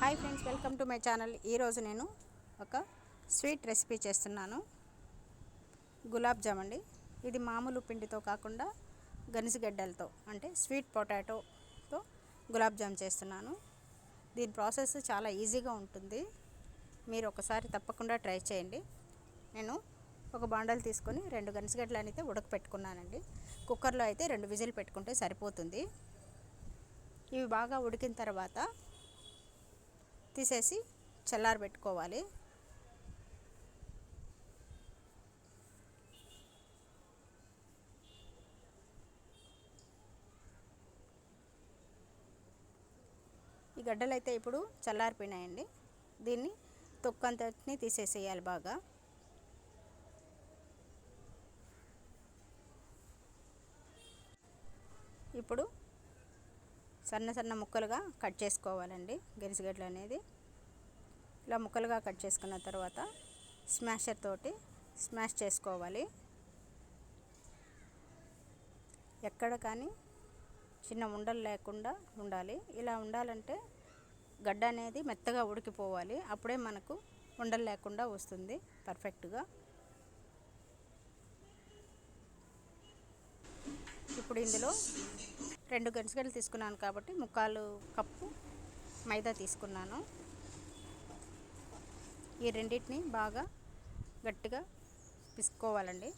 Hi friends welcome to my channel. ఈరోజు నేను ఒక స్వీట్ రెసిపీ చేస్తున్నాను. గులాబ్ జామ్ అండి ఇది మామూలు పిండితో కాకుండా గనిసిగడ్డలతో అంటే స్వీట్ పొటాటోతో గులాబ్ జామ్ చేస్తున్నాను. దీని ప్రాసెస్ చాలా ఈజీగా ఉంటుంది. మీరు ఒకసారి తప్పకుండా ట్రై చేయండి. నేను ఒక బాండలు తీసుకొని రెండు గనిసిగడ్డలు అయితే ఉడకపెట్టుకున్నానండి. కుక్కర్లో అయితే రెండు విజిల్ పెట్టుకుంటే సరిపోతుంది. ఇవి బాగా ఉడికిన తర్వాత తీసేసి చల్లారబెట్టుకోవాలి ఈ గడ్డలు అయితే ఇప్పుడు చల్లారిపోయినాయండి. దీన్ని తొక్కంతటిని తీసేసేయాలి బాగా. ఇప్పుడు సన్న సన్న ముక్కలుగా కట్ చేసుకోవాలండి గెరిసిగడ్డలు అనేది. ఇలా ముక్కలుగా కట్ చేసుకున్న తర్వాత స్మాషర్ తోటి స్మాష్ చేసుకోవాలి. ఎక్కడ కానీ చిన్న ఉండలు లేకుండా ఉండాలి. ఇలా ఉండాలంటే గడ్డ అనేది మెత్తగా ఉడికిపోవాలి. అప్పుడే మనకు ఉండలు లేకుండా వస్తుంది పర్ఫెక్ట్గా. ఇప్పుడు ఇందులో రెండు గంటలు తీసుకున్నాను కాబట్టి ముక్కాలు కప్పు మైదా తీసుకున్నాను. ఈ రెండింటిని బాగా గట్టిగా పిసుకోవాలండి.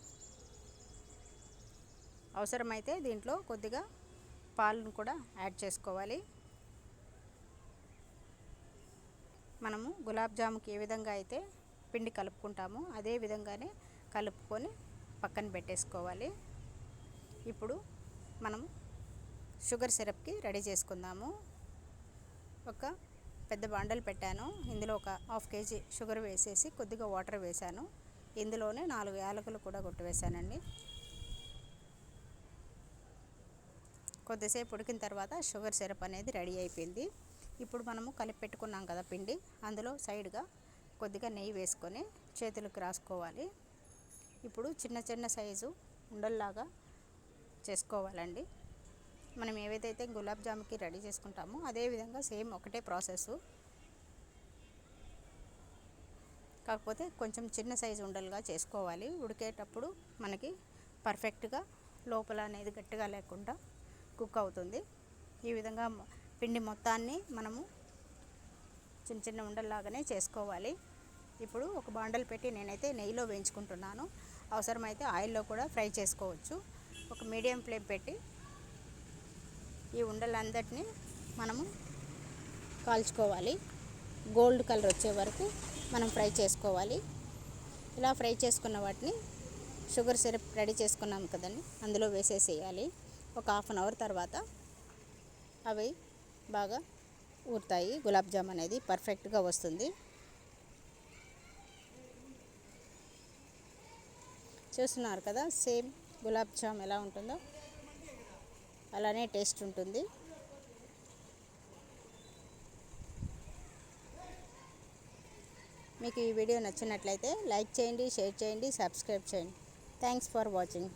అవసరమైతే దీంట్లో కొద్దిగా పాలను కూడా యాడ్ చేసుకోవాలి. మనము గులాబ్ జాముకి ఏ విధంగా అయితే పిండి కలుపుకుంటామో అదే విధంగానే కలుపుకొని పక్కన పెట్టేసుకోవాలి. ఇప్పుడు మనము షుగర్ సిరప్కి రెడీ చేసుకుందాము. ఒక పెద్ద బండలు పెట్టాను. ఇందులో ఒక హాఫ్ కేజీ షుగర్ వేసేసి కొద్దిగా వాటర్ వేశాను. ఇందులోనే నాలుగు యాలకులు కూడా కొట్టివేశానండి కొద్దిసేపు ఉడికిన తర్వాత షుగర్ సిరప్ అనేది రెడీ అయిపోయింది. ఇప్పుడు మనము కలిపి పెట్టుకున్నాం కదా పిండి. అందులో సైడ్గా కొద్దిగా నెయ్యి వేసుకొని చేతులకు రాసుకోవాలి. ఇప్పుడు చిన్న చిన్న సైజు ఉండల్లాగా చేసుకోవాలండి. మనం ఏవైతే గులాబ్ జాముకి రెడీ చేసుకుంటామో అదేవిధంగా సేమ్ ఒకటే ప్రాసెస్ కాకపోతే కొంచెం చిన్న సైజు ఉండలుగా చేసుకోవాలి. ఉడికేటప్పుడు మనకి పర్ఫెక్ట్గా లోపల అనేది గట్టిగా లేకుండా కుక్ అవుతుంది. ఈ విధంగా పిండి మొత్తాన్ని మనము చిన్న చిన్న ఉండల్లాగానే చేసుకోవాలి. ఇప్పుడు ఒక బాండలు పెట్టి నేనైతే నెయ్యిలో వేయించుకుంటున్నాను. అవసరమైతే ఆయిల్లో కూడా ఫ్రై చేసుకోవచ్చు. ఒక మీడియం ఫ్లేమ్ పెట్టి ఈ ఉండలందరినీ మనము కాల్చుకోవాలి. గోల్డ్ కలర్ వచ్చే వరకు మనం ఫ్రై చేసుకోవాలి. ఇలా ఫ్రై చేసుకున్న వాటిని షుగర్ సిరప్ రెడీ చేసుకున్నాం కదండి అందులో వేసేసేయాలి. ఒక హాఫ్ అన్ అవర్ తర్వాత అవి బాగా ఊరుతాయి. గులాబ్ జామ్ అనేది పర్ఫెక్ట్గా వస్తుంది. చూస్తున్నారు కదా సేమ్ గులాబ్ జామ్ ఎలా ఉంటుందో. అలానే టేస్ట్ ఉంటుంది. మీకు ఈ వీడియో నచ్చినట్లయితే లైక్ చేయండి షేర్ చేయండి సబ్స్క్రైబ్ చేయండి. Thanks for watching